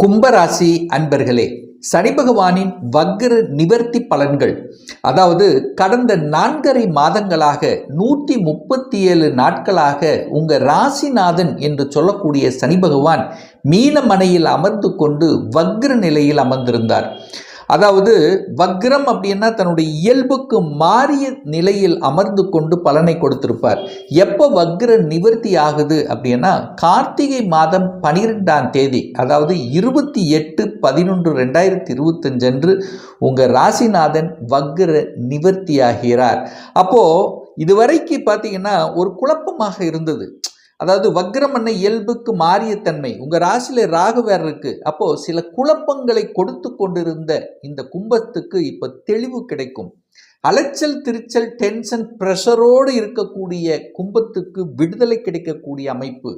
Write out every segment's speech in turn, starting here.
கும்பராசி அன்பர்களே சனி பகவானின் வக்ர நிவர்த்தி பலன்கள் அதாவது கடந்த நான்கரை மாதங்களாக நூற்றி முப்பத்தி ஏழு நாட்களாக உங்கள் ராசிநாதன் என்று சொல்லக்கூடிய சனி பகவான் மீனமனையில் அமர்ந்து கொண்டு வக்ர நிலையில் அமர்ந்திருந்தார். அதாவது வக்ரம் அப்படின்னா தன்னுடைய இயல்புக்கு மாறிய நிலையில் அமர்ந்து கொண்டு பலனை கொடுத்திருப்பார். எப்போ வக்ர நிவர்த்தி ஆகுது அப்படின்னா கார்த்திகை மாதம் பனிரெண்டாம் தேதி அதாவது இருபத்தி எட்டு பதினொன்று ரெண்டாயிரத்தி இருபத்தஞ்சு அன்று உங்கள் ராசிநாதன் வக்ர நிவர்த்தி ஆகிறார் அப்போது இதுவரைக்கு பார்த்தீங்கன்னா ஒரு குழப்பமாக இருந்தது. அதாவது வக்ரமன்ன இயல்புக்கு மாறிய தன்மை. உங்கள் ராசியில் ராகு வேற இருக்கு. அப்போ சில குழப்பங்களை கொடுத்து கொண்டிருந்த இந்த கும்பத்துக்கு இப்போ தெளிவு கிடைக்கும். அலைச்சல் திருச்சல் டென்ஷன் ப்ரெஷரோடு இருக்கக்கூடிய கும்பத்துக்கு விடுதலை கிடைக்கக்கூடிய அமைப்பு.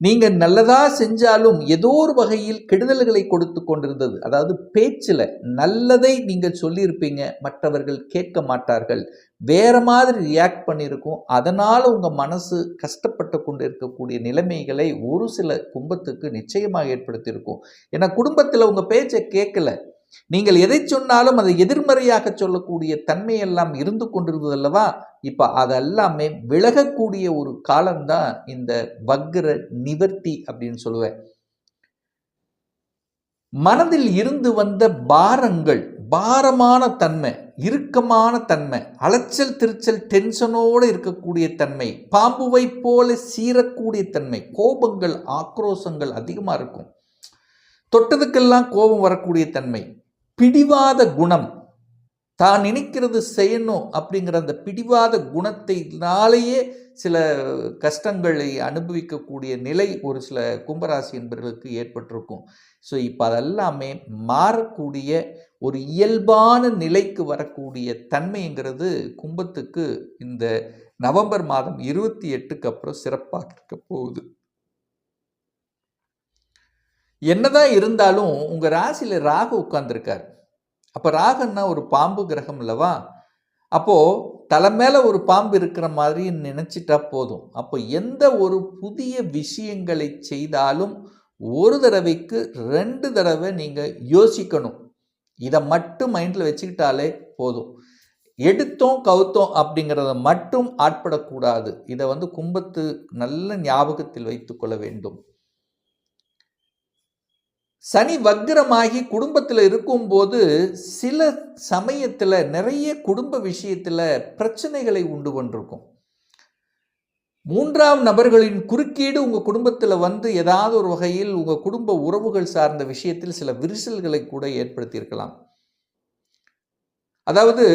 நீங்கள் நல்லதாக செஞ்சாலும் ஏதோ ஒரு வகையில் கெடுதல்களை கொடுத்து கொண்டிருந்தது. அதாவது பேச்சில் நல்லதை நீங்கள் சொல்லியிருப்பீங்க மற்றவர்கள் கேட்க மாட்டார்கள். வேற மாதிரி ரியாக்ட் பண்ணியிருக்கும். அதனால் உங்கள் மனசு கஷ்டப்பட்டு கொண்டு இருக்கக்கூடிய நிலைமைகளை ஒரு சில கும்பத்துக்கு நிச்சயமாக ஏற்படுத்தியிருக்கும். ஏன்னா குடும்பத்தில் உங்கள் பேச்சை கேட்கல. நீங்கள் எதை சொன்னாலும் அதை எதிர்மறையாக சொல்லக்கூடிய தன்மையெல்லாம் இருந்து கொண்டிருந்தது அல்லவா? இப்போ அதெல்லாமே விலகக்கூடிய ஒரு காலம்தான் இந்த வக்ர நிவர்த்தி அப்படின்னு சொல்லுவேன். மனதில் இருந்து வந்த பாரங்கள் பாரமான தன்மை இறுக்கமான தன்மை அலைச்சல் திருச்சல் டென்ஷனோடு இருக்கக்கூடிய தன்மை பாம்புவை போல சீரக்கூடிய தன்மை கோபங்கள் ஆக்ரோஷங்கள் அதிகமாக இருக்கும். தொட்டதுக்கெல்லாம் கோபம் வரக்கூடிய தன்மை. பிடிவாத குணம். தான் நினைக்கிறது செய்யணும் அப்படிங்கிற அந்த பிடிவாத குணத்தினாலேயே சில கஷ்டங்களை அனுபவிக்கக்கூடிய நிலை ஒரு சில கும்பராசி என்பவர்களுக்கு ஏற்பட்டிருக்கும். ஸோ இப்போ அதெல்லாமே மாறக்கூடிய ஒரு இயல்பான நிலைக்கு வரக்கூடிய தன்மைங்கிறது கும்பத்துக்கு இந்த நவம்பர் மாதம் இருபத்தி எட்டுக்கு அப்புறம் சிறப்பாக இருக்க போகுது. என்னதான் இருந்தாலும் உங்கள் ராசியில் ராகு உட்கார்ந்துருக்கார். அப்போ ராகன்னா ஒரு பாம்பு கிரகம் இல்லவா அப்போது தலை மேலே ஒரு பாம்பு இருக்கிற மாதிரி நினச்சிட்டா போதும். அப்போ எந்த ஒரு புதிய விஷயங்களை செய்தாலும் ஒரு தடவைக்கு ரெண்டு தடவை நீங்கள் யோசிக்கணும். இதை மட்டும் மைண்டில் வச்சுக்கிட்டாலே போதும். எடுத்தோம் கவுத்தோம் அப்படிங்கிறத மட்டும் ஆட்படக்கூடாது. இதை வந்து கும்பத்து நல்ல ஞாபகத்தில் வைத்துக்கொள்ள வேண்டும். சனி வக்ரமாகி குடும்பத்தில் இருக்கும்போது சில சமயத்தில் நிறைய குடும்ப விஷயத்தில் பிரச்சனைகளை உண்டு பண்ணிருக்கும். மூன்றாம் நபர்களின் குறுக்கீடு உங்கள் குடும்பத்தில் வந்து ஏதாவது ஒரு வகையில் உங்கள் குடும்ப உறவுகள் சார்ந்த விஷயத்தில் சில விரிசல்களை கூட ஏற்படுத்தியிருக்கலாம். அதாவது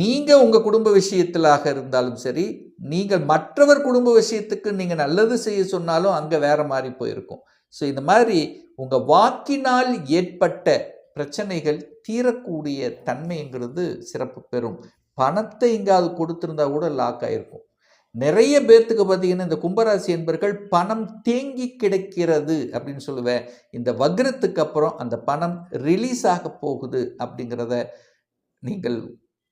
நீங்கள் உங்கள் குடும்ப விஷயத்திலாக இருந்தாலும் சரி நீங்கள் மற்றவர் குடும்ப விஷயத்துக்கு நீங்கள் நல்லது செய்ய சொன்னாலும் அங்கே வேற மாதிரி போயிருக்கும். ஸோ இந்த மாதிரி உங்கள் வாக்கினால் ஏற்பட்ட பிரச்சனைகள் தீரக்கூடிய தன்மைங்கிறது சிறப்பு பெறும். பணத்தை எங்காவது கொடுத்துருந்தா கூட லாக் ஆகிருக்கும் நிறைய பேர்த்துக்கு பார்த்தீங்கன்னா இந்த கும்பராசி என்பர்கள் பணம் தேங்கி கிடைக்கிறது அப்படின்னு சொல்லுவேன். இந்த வக்ரத்துக்கு அப்புறம் அந்த பணம் ரிலீஸ் ஆக போகுது அப்படிங்கிறத நீங்கள்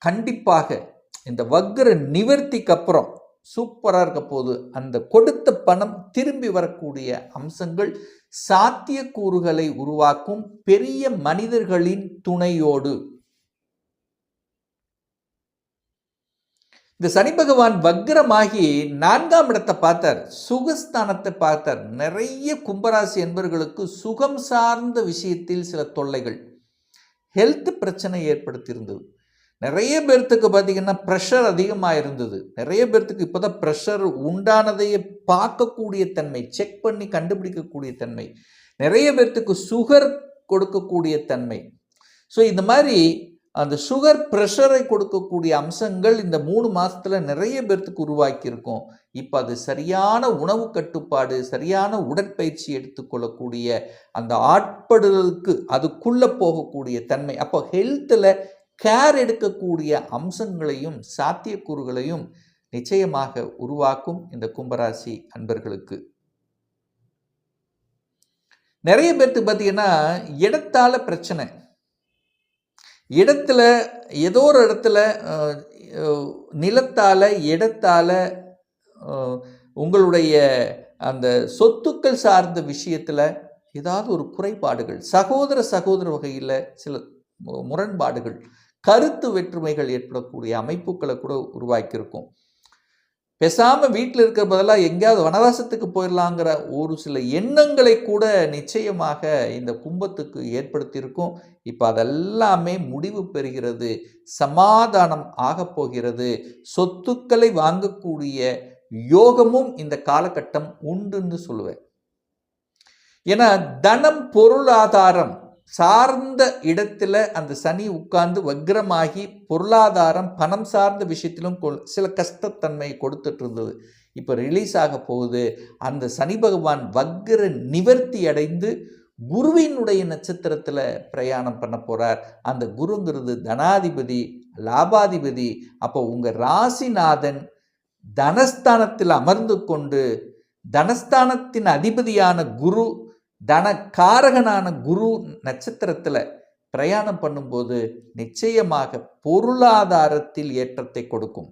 கண்டிப்பாக இந்த வக்ர நிவர்த்திக்கு அப்புறம் சூப்பராக இருக்க போது அந்த கொடுத்த பணம் திரும்பி வரக்கூடிய அம்சங்கள் சாத்தியக்கூறுகளை உருவாக்கும் பெரிய மனிதர்களின் துணையோடு. இந்த சனி பகவான் வக்ரமாகி நான்காம் இடத்தை பார்த்தார். சுகஸ்தானத்தை பார்த்தார். நிறைய கும்பராசி என்பவர்களுக்கு சுகம் சார்ந்த விஷயத்தில் சில தொல்லைகள். ஹெல்த் பிரச்சனை ஏற்படுத்தியிருந்தது. நிறைய பேர்த்துக்கு பார்த்தீங்கன்னா ப்ரெஷர் அதிகமாக இருந்தது நிறைய பேர்த்துக்கு இப்போ தான் ப்ரெஷர் உண்டானதையே பார்க்கக்கூடிய தன்மை செக் பண்ணி கண்டுபிடிக்கக்கூடிய தன்மை. நிறைய பேர்த்துக்கு சுகர் கொடுக்கக்கூடிய தன்மை. ஸோ இந்த மாதிரி அந்த சுகர் ப்ரெஷரை கொடுக்கக்கூடிய அம்சங்கள் இந்த மூணு மாதத்தில் நிறைய பேர்த்துக்கு உருவாக்கியிருக்கும். இப்போ அது சரியான உணவு கட்டுப்பாடு சரியான உடற்பயிற்சி எடுத்துக்கொள்ளக்கூடிய அந்த ஆட்படுதலுக்கு அதுக்குள்ளே போகக்கூடிய தன்மை. அப்போ ஹெல்த்தில் கேர் எடுக்கக்கூடிய அம்சங்களையும் சாத்தியக்கூறுகளையும் நிச்சயமாக உருவாக்கும் இந்த கும்பராசி அன்பர்களுக்கு. நிறைய பேர்த்து பார்த்தீங்கன்னா இடத்தால பிரச்சனை. இடத்துல ஏதோ ஒரு இடத்துல நிலத்தால இடத்தால உங்களுடைய அந்த சொத்துக்கள் சார்ந்த விஷயத்தில் ஏதாவது ஒரு குறைபாடுகள் சகோதர சகோதர வகையில் சில முரண்பாடுகள் கருத்து வெற்றுமைகள் ஏற்படக்கூடிய அமைப்புகளை கூட உருவாக்கியிருக்கும். பேசாமல் வீட்டில் இருக்கிற பதிலாக எங்கேயாவது வனவாசத்துக்கு போயிடலாங்கிற ஒரு சில எண்ணங்களை கூட நிச்சயமாக இந்த கும்பத்துக்கு ஏற்படுத்தியிருக்கும். இப்போ அதெல்லாமே முடிவு பெறுகிறது. சமாதானம் ஆகப்போகிறது சொத்துக்களை வாங்கக்கூடிய யோகமும் இந்த காலகட்டம் உண்டுன்னு சொல்லுவேன். ஏன்னா தனம் பொருளாதாரம் சார்ந்த இடத்துல அந்த சனி உட்கார்ந்து வக்ரமாகி பொருளாதாரம் பணம் சார்ந்த விஷயத்திலும் சில கஷ்டத்தன்மையை கொடுத்துட்டு இருந்தது. இப்போ ரிலீஸ் ஆக போகுது. அந்த சனி பகவான் வக்ர நிவர்த்தி அடைந்து குருவினுடைய நட்சத்திரத்தில் பிரயாணம் பண்ண போகிறார் அந்த குருங்கிறது தனாதிபதி லாபாதிபதி. அப்போ உங்கள் ராசிநாதன் தனஸ்தானத்தில் அமர்ந்து கொண்டு தனஸ்தானத்தின் அதிபதியான குரு தனக்காரகனான குரு நட்சத்திரத்தில் பிரயாணம் பண்ணும்போது நிச்சயமாக பொருளாதாரத்தில் ஏற்றத்தை கொடுக்கும்.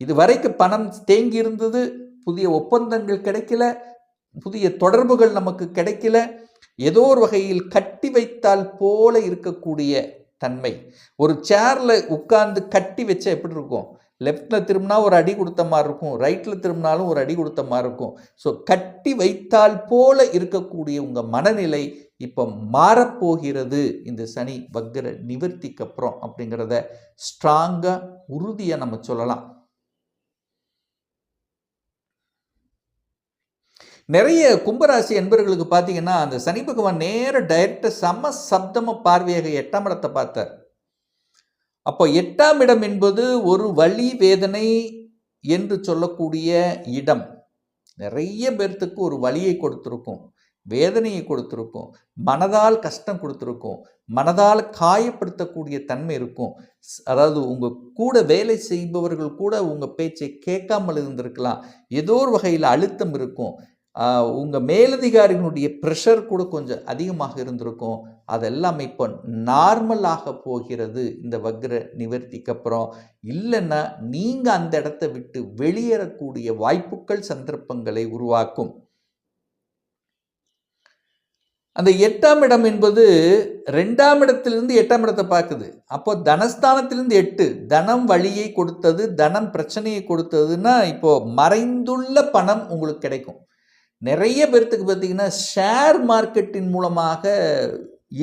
இது வரைக்கும் பணம் தேங்கி இருந்தது புதிய ஒப்பந்தங்கள் கிடைக்கல புதிய தொடர்புகள் நமக்கு கிடைக்கல ஏதோ ஒரு வகையில் கட்டி வைத்தால் போல இருக்கக்கூடிய தன்மை. ஒரு சேரில் உட்கார்ந்து கட்டி வச்சா எப்படி இருக்கும்? லெஃப்டில் திரும்பினா ஒரு அடி கொடுத்த மாதிரி இருக்கும். ரைட்டில் திரும்பினாலும் ஒரு அடி கொடுத்த மாதிரி இருக்கும். ஸோ கட்டி வைத்தால் போல இருக்கக்கூடிய உங்கள் மனநிலை இப்போ மாறப்போகிறது. இந்த சனி வக்கர நிவர்த்திக்கு அப்புறம் அப்படிங்கிறத ஸ்ட்ராங்காக உறுதியாக நம்ம சொல்லலாம். நிறைய கும்பராசி என்பர்களுக்கு பார்த்தீங்கன்னா அந்த சனி பகவான் நேர டைரக்டாக சம சப்தம பார்வையாக எட்டாம் இடத்தை பார்த்தார். அப்போ எட்டாம் இடம் என்பது ஒரு வழி வேதனை என்று சொல்லக்கூடிய இடம். நிறைய பேர்த்துக்கு ஒரு வழியை கொடுத்துருக்கும் வேதனையை கொடுத்துருக்கும் மனதால் கஷ்டம் கொடுத்துருக்கும் மனதால் காயப்படுத்தக்கூடிய தன்மை இருக்கும். அதாவது உங்கள் கூட வேலை செய்பவர்கள் கூட உங்கள் பேச்சை கேட்காமல் இருந்திருக்கலாம். ஏதோ ஒரு வகையில் அழுத்தம் இருக்கும். உங்கள் மேலதிகாரிகளுடைய ப்ரெஷர் கூட கொஞ்சம் அதிகமாக இருந்திருக்கும். அதெல்லாம் இப்போ நார்மலாக போகிறது. இந்த வக்ர நிவர்த்திக்கு அப்புறம். இல்லைன்னா நீங்கள் அந்த இடத்த விட்டு வெளியேறக்கூடிய வாய்ப்புகள் சந்தர்ப்பங்களை உருவாக்கும். அந்த எட்டாம் இடம் என்பது ரெண்டாம் இடத்திலிருந்து எட்டாம் இடத்தை பார்க்குது. அப்போ தனஸ்தானத்திலிருந்து எட்டு. தனம் வழியை கொடுத்தது தனம் பிரச்சனையை கொடுத்ததுன்னா இப்போ மறைந்துள்ள பணம் உங்களுக்கு கிடைக்கும். நிறைய பேர்த்துக்கு பார்த்திங்கன்னா ஷேர் மார்க்கெட்டின் மூலமாக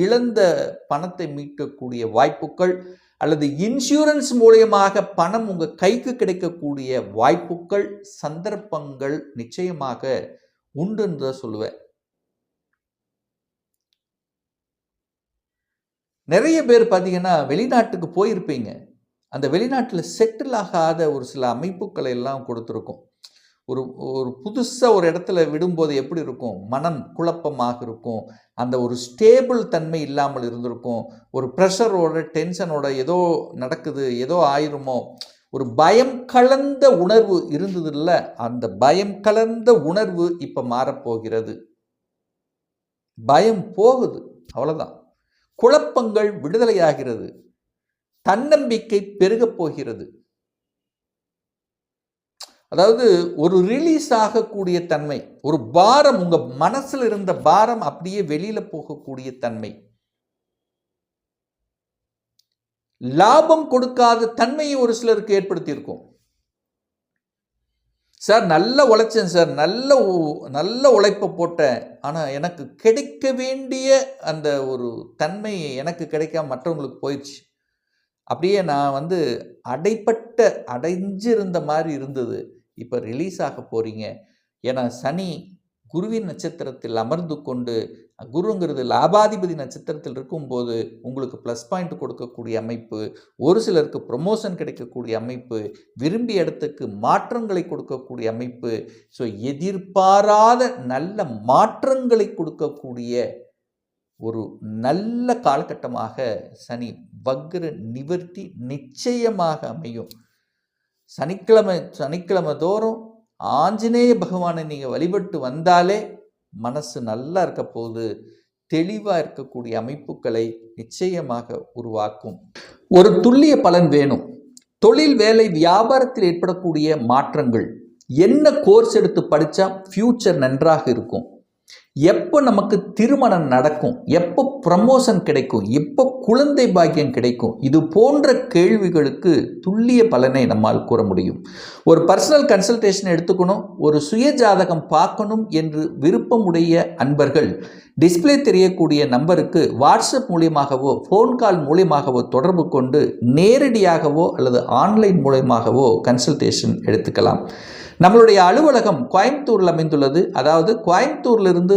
இழந்த பணத்தை மீட்கக்கூடிய வாய்ப்புகள் அல்லது இன்சூரன்ஸ் மூலியமாக பணம் உங்கள் கைக்கு கிடைக்கக்கூடிய வாய்ப்புகள் சந்தர்ப்பங்கள் நிச்சயமாக உண்டுன்றத சொல்லுவேன். நிறைய பேர் பார்த்தீங்கன்னா வெளிநாட்டுக்கு போயிருப்பீங்க. அந்த வெளிநாட்டில் செட்டில் ஆகாத ஒரு சில அமைப்புகளை எல்லாம் கொடுத்துருக்கோம். ஒரு ஒரு புதுசாக ஒரு இடத்துல விடும்போது எப்படி இருக்கும்? மனம் குழப்பமாக இருக்கும். அந்த ஒரு ஸ்டேபிள் தன்மை இல்லாமல் இருந்திருக்கும். ஒரு ப்ரெஷரோட டென்ஷனோட ஏதோ நடக்குது ஏதோ ஆயிருமோ. ஒரு பயம் கலந்த உணர்வு இருந்தது இல்லை அந்த பயம் கலந்த உணர்வு இப்போ மாறப்போகிறது. பயம் போகுது. அவ்வளோதான் குழப்பங்கள் விடுதலையாகிறது. தன்னம்பிக்கை பெருகப் போகிறது. அதாவது ஒரு ரிலீஸ் ஆகக்கூடிய தன்மை ஒரு பாரம் உங்கள் மனசில் இருந்த பாரம் அப்படியே வெளியில் போகக்கூடிய தன்மை. லாபம் கொடுக்காத தன்மையை ஒரு சிலருக்கு ஏற்படுத்தியிருக்கும். சார் நல்ல உழைச்சேன் சார். நல்ல உ- நல்ல உழைப்பை போட்டேன். ஆனால் எனக்கு கிடைக்க வேண்டிய அந்த ஒரு தன்மை எனக்கு கிடைக்காம மற்றவங்களுக்கு போயிடுச்சு. அப்படியே நான் வந்து அடைப்பட்ட அடைஞ்சிருந்த மாதிரி இருந்தது. இப்போ ரிலீஸ் ஆக போகிறீங்க ஏன்னா சனி குருவின் நட்சத்திரத்தில் அமர்ந்து கொண்டு குருங்கிறது லாபாதிபதி நட்சத்திரத்தில் இருக்கும்போது உங்களுக்கு ப்ளஸ் பாயிண்ட் கொடுக்கக்கூடிய அமைப்பு ஒரு சிலருக்கு ப்ரொமோஷன் கிடைக்கக்கூடிய அமைப்பு விரும்பிய இடத்துக்கு மாற்றங்களை கொடுக்கக்கூடிய அமைப்பு. ஸோ எதிர்பாராத நல்ல மாற்றங்களை கொடுக்கக்கூடிய ஒரு நல்ல காலகட்டமாக சனி வக்ர நிவர்த்தி நிச்சயமாக அமையும். சனிக்கிழமை சனிக்கிழமை தோறும் ஆஞ்சநேய பகவானை நீங்கள் வழிபட்டு வந்தாலே மனசு நல்லா இருக்க போகுது. தெளிவாக இருக்கக்கூடிய அமைப்புகளை நிச்சயமாக உருவாக்கும். ஒரு துல்லிய பலன் வேணும். தொழில் வேலை வியாபாரத்தில் ஏற்படக்கூடிய மாற்றங்கள். என்ன கோர்ஸ் எடுத்து படித்தா ஃப்யூச்சர் நன்றாக இருக்கும்? எப்போ நமக்கு திருமணம் நடக்கும்? எப்போ ப்ரமோஷன் கிடைக்கும்? எப்போ குழந்தை பாக்கியம் கிடைக்கும்? இது போன்ற கேள்விகளுக்கு துல்லிய பலனை நம்மால் கூற முடியும். ஒரு பர்சனல் கன்சல்டேஷன் எடுத்துக்கணும் ஒரு சுய ஜாதகம் பார்க்கணும் என்று விருப்பமுடைய அன்பர்கள் டிஸ்ப்ளே தெரியக்கூடிய நம்பருக்கு வாட்ஸ்அப் மூலியமாகவோ ஃபோன் கால் மூலியமாகவோ தொடர்பு கொண்டு நேரடியாகவோ அல்லது ஆன்லைன் மூலியமாகவோ கன்சல்டேஷன் எடுத்துக்கலாம். நம்மளுடைய அலுவலகம் கோயம்புத்தூரில் அமைந்துள்ளது. அதாவது கோயம்புத்தூரிலிருந்து